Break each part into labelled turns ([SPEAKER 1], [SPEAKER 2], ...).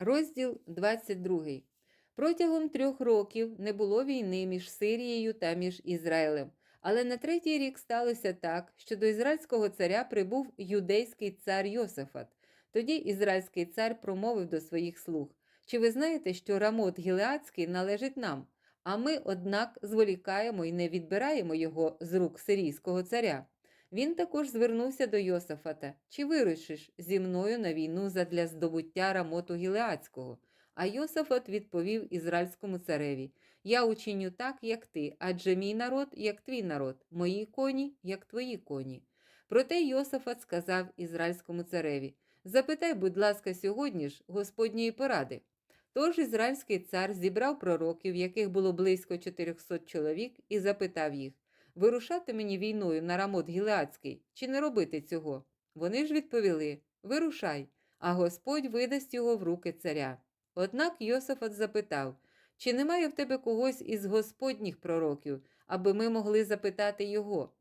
[SPEAKER 1] Розділ 22. Протягом трьох років не було війни між Сирією та між Ізраїлем. Але на третій рік сталося так, що до ізраїльського царя прибув юдейський цар Йосифат. Тоді ізраїльський цар промовив до своїх слуг: Чи ви знаєте, що Рамот Гілеацький належить нам? А ми, однак, зволікаємо і не відбираємо його з рук сирійського царя. Він також звернувся до Йосафата: Чи вирушиш зі мною на війну задля здобуття Рамоту Гілеацького? А Йосафат відповів ізраїльському цареві: Я учиню так, як ти, адже мій народ, як твій народ, мої коні, як твої коні. Проте Йосафат сказав ізраїльському цареві: Запитай, будь ласка, сьогодні ж Господньої поради. Тож ізраїльський цар зібрав пророків, яких було близько 400 чоловік, і запитав їх: Вирушати мені війною на Рамот Гілеацький, чи не робити цього? Вони ж відповіли: Вирушай, а Господь видасть його в руки царя. Однак Йосафат запитав, чи немає в тебе когось із господніх пророків, аби ми могли запитати його?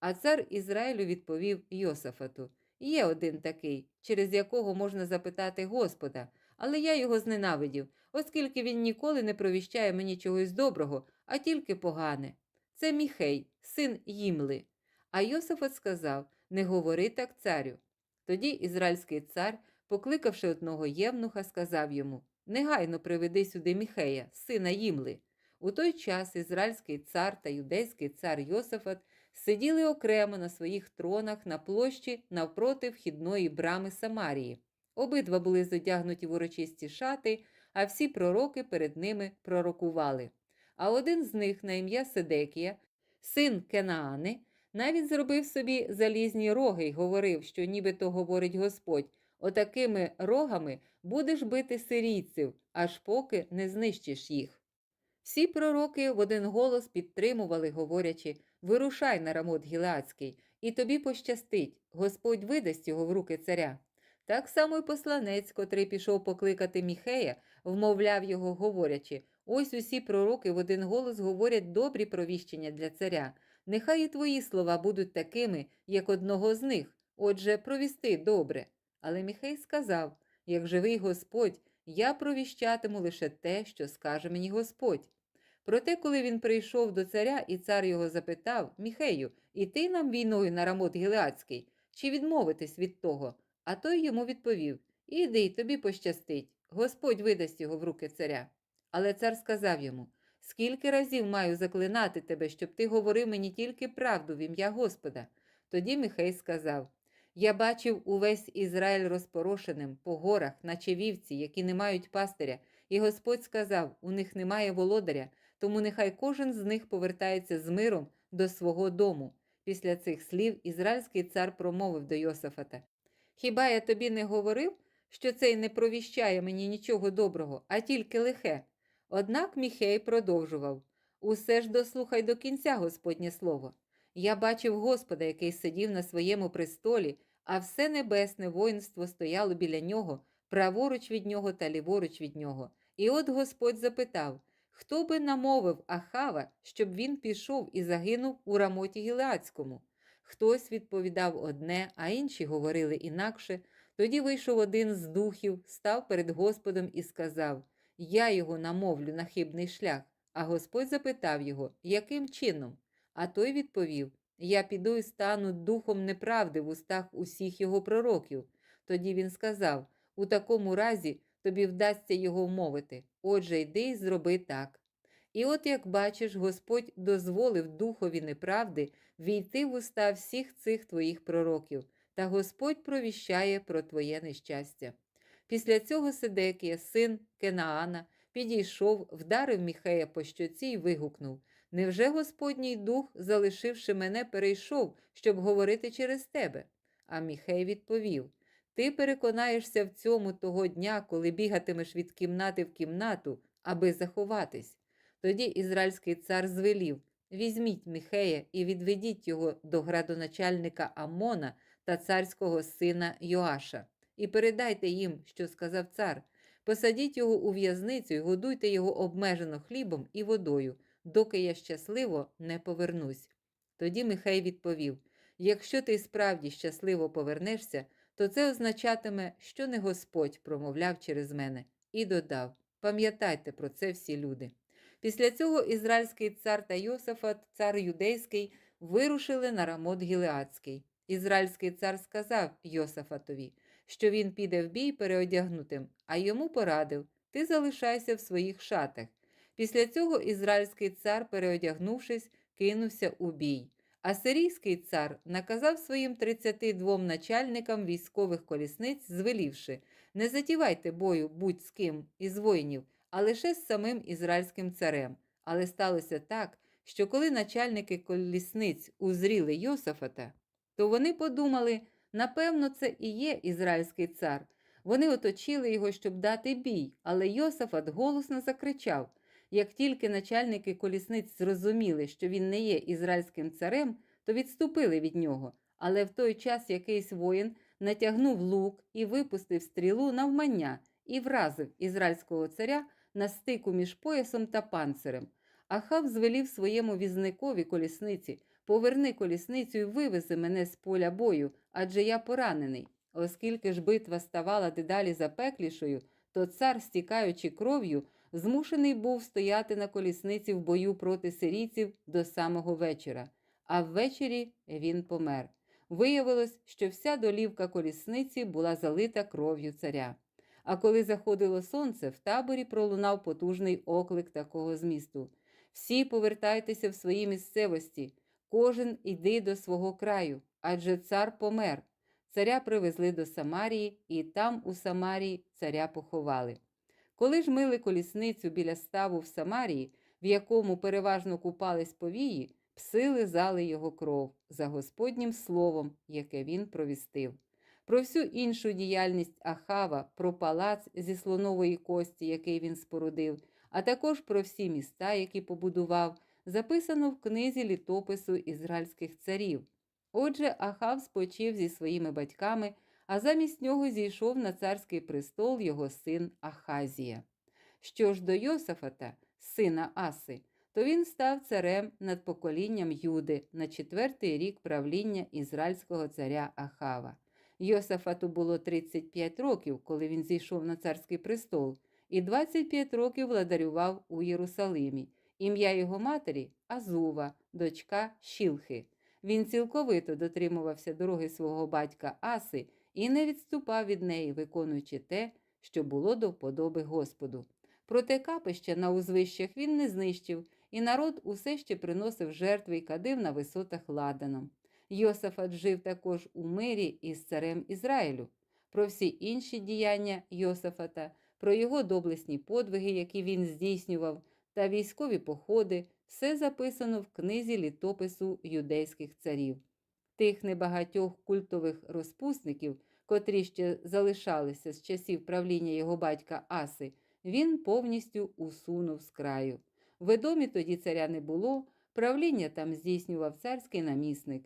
[SPEAKER 1] А цар Ізраїлю відповів Йосафату: Є один такий, через якого можна запитати Господа, але я його зненавидів, оскільки він ніколи не провіщає мені чогось доброго, а тільки погане. Це Міхей, син Їмли. А Йосафат сказав: Не говори так царю. Тоді ізраїльський цар, покликавши одного євнуха, сказав йому: Негайно приведи сюди Міхея, сина Їмли. У той час ізраїльський цар та юдейський цар Йосафат сиділи окремо на своїх тронах на площі навпроти вхідної брами Самарії. Обидва були зодягнуті в урочисті шати, а всі пророки перед ними пророкували. А один з них, на ім'я Седекія, син Кенаани, навіть зробив собі залізні роги й говорив, що нібито говорить Господь: отакими рогами будеш бити сирійців, аж поки не знищиш їх. Всі пророки в один голос підтримували, говорячи: Вирушай на рамот Гілеацький, і тобі пощастить, Господь видасть його в руки царя. Так само й посланець, котрий пішов покликати Міхея, вмовляв його, говорячи: Ось усі пророки в один голос говорять добрі провіщення для царя. Нехай і твої слова будуть такими, як одного з них. Отже, провісти добре. Але Міхей сказав: як живий Господь, я провіщатиму лише те, що скаже мені Господь. Проте, коли він прийшов до царя, і цар його запитав Міхею, іти нам війною на рамот Гілеацький, чи відмовитись від того? А той йому відповів Іди, тобі пощастить, Господь видасть його в руки царя. Але цар сказав йому Скільки разів маю заклинати тебе, щоб ти говорив мені тільки правду в ім'я Господа. Тоді Михей сказав Я бачив увесь Ізраїль розпорошеним по горах, наче вівці, які не мають пастиря, і Господь сказав: у них немає володаря, тому нехай кожен з них повертається з миром до свого дому. Після цих слів ізраїльський цар промовив до Йосафата: Хіба я тобі не говорив, що цей не провіщає мені нічого доброго, а тільки лихе? Однак Міхей продовжував Усе ж дослухай до кінця Господнє слово. Я бачив Господа, який сидів на своєму престолі, а все небесне воїнство стояло біля нього, праворуч від нього та ліворуч від нього. І от Господь запитав Хто би намовив Ахава, щоб він пішов і загинув у рамоті Гілеацькому? Хтось відповідав одне, а інші говорили інакше. Тоді вийшов один з духів, став перед Господом і сказав Я його намовлю на хибний шлях. А Господь запитав його, яким чином? А той відповів Я піду і стану духом неправди в устах усіх його пророків. Тоді він сказав У такому разі тобі вдасться його вмовити. Отже, йди і зроби так. І от, як бачиш, Господь дозволив духові неправди війти в уста всіх цих твоїх пророків, та Господь провіщає про твоє нещастя. Після цього Сидекія, син Кенаана, підійшов, вдарив Міхея по щоці і вигукнув Невже Господній дух, залишивши мене, перейшов, щоб говорити через тебе? А Міхей відповів Ти переконаєшся в цьому того дня, коли бігатимеш від кімнати в кімнату, аби заховатись. Тоді ізраїльський цар звелів Візьміть Міхея і відведіть його до градоначальника Амона та царського сина Йоаша, і передайте їм, що сказав цар. Посадіть його у в'язницю і годуйте його обмежено хлібом і водою, доки я щасливо не повернусь. Тоді Михей відповів Якщо ти справді щасливо повернешся, то це означатиме, що не Господь промовляв через мене, і додав: Пам'ятайте про це всі люди. Після цього ізраїльський цар та Йосафат, цар юдейський, вирушили на рамот Гілеадський. Ізраїльський цар сказав Йосафатові, що він піде в бій переодягнутим, а йому порадив: Ти залишайся в своїх шатах. Після цього ізраїльський цар, переодягнувшись, кинувся у бій. А сирійський цар наказав своїм 32 начальникам військових колісниць, звелівши не затівайте бою будь з ким із воїнів, а лише з самим ізраїльським царем. Але сталося так, що коли начальники колісниць узріли Йосафата, то вони подумали, напевно, це і є ізраїльський цар. Вони оточили його, щоб дати бій, але Йосафат голосно закричав. Як тільки начальники колісниць зрозуміли, що він не є ізраїльським царем, то відступили від нього. Але в той час якийсь воїн натягнув лук і випустив стрілу навмання і вразив ізраїльського царя на стику між поясом та панцирем. Ахав звелів своєму візникові колісниці поверни колісницю і вивези мене з поля бою, адже я поранений. Оскільки ж битва ставала дедалі запеклішою, то цар, стікаючи кров'ю, змушений був стояти на колісниці в бою проти сирійців до самого вечора, а ввечері він помер. Виявилось, що вся долівка колісниці була залита кров'ю царя. А коли заходило сонце, в таборі пролунав потужний оклик такого змісту: Всі повертайтеся в свої місцевості, кожен іди до свого краю, адже цар помер. Царя привезли до Самарії, і там, у Самарії, царя поховали. Коли ж мили колісницю біля ставу в Самарії, в якому переважно купались повії, пси лизали його кров за Господнім словом, яке він провістив. Про всю іншу діяльність Ахава, про палац зі слонової кості, який він спорудив, а також про всі міста, які побудував, записано в книзі літопису ізраїльських царів. Отже, Ахав спочив зі своїми батьками, а замість нього зійшов на царський престол його син Ахазія. Що ж до Йосафата, сина Аси, то він став царем над поколінням Юди на четвертий рік правління ізраїльського царя Ахава. Йосафату було 35 років, коли він зійшов на царський престол, і 25 років владарював у Єрусалимі. Ім'я його матері Азува, дочка Шілхи. Він цілковито дотримувався дороги свого батька Аси і не відступав від неї, виконуючи те, що було до вподоби Господу. Проте капища на узвищах він не знищив, і народ усе ще приносив жертви й кадив на висотах ладаном. Йосафат жив також у мирі із царем Ізраїлю. Про всі інші діяння Йосафата, про його доблесні подвиги, які він здійснював, та військові походи, все записано в книзі літопису юдейських царів. Тих небагатьох культових розпусників, котрі ще залишалися з часів правління його батька Аси, він повністю усунув з краю. В Едомі тоді царя не було, правління там здійснював царський намісник.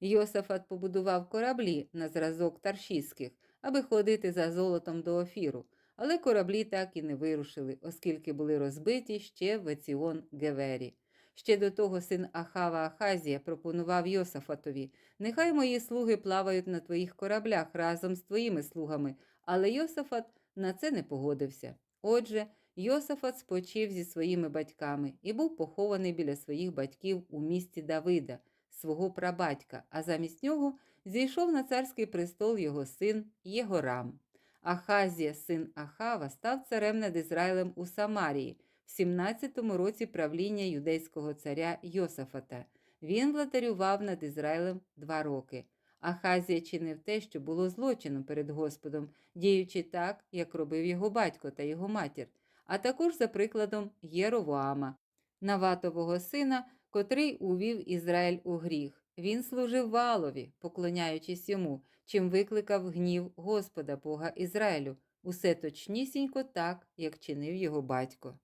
[SPEAKER 1] Йосафат побудував кораблі на зразок таршійських, аби ходити за золотом до офіру, але кораблі так і не вирушили, оскільки були розбиті ще в Еціон Гевері. Ще до того син Ахава Ахазія пропонував Йосафатові: Нехай мої слуги плавають на твоїх кораблях разом з твоїми слугами, але Йосафат на це не погодився. Отже, Йосафат спочив зі своїми батьками і був похований біля своїх батьків у місті Давида, свого прабатька, а замість нього зійшов на царський престол його син Єгорам. Ахазія, син Ахава, став царем над Ізраїлем у Самарії в 17-му році правління юдейського царя Йосафата. Він владарював над Ізраїлем два роки. Ахазія чинив те, що було злочином перед Господом, діючи так, як робив його батько та його матір, а також за прикладом Єровоама, Наватового сина, котрий увів Ізраїль у гріх. Він служив валові, поклоняючись йому, чим викликав гнів Господа Бога Ізраїлю, усе точнісінько так, як чинив його батько.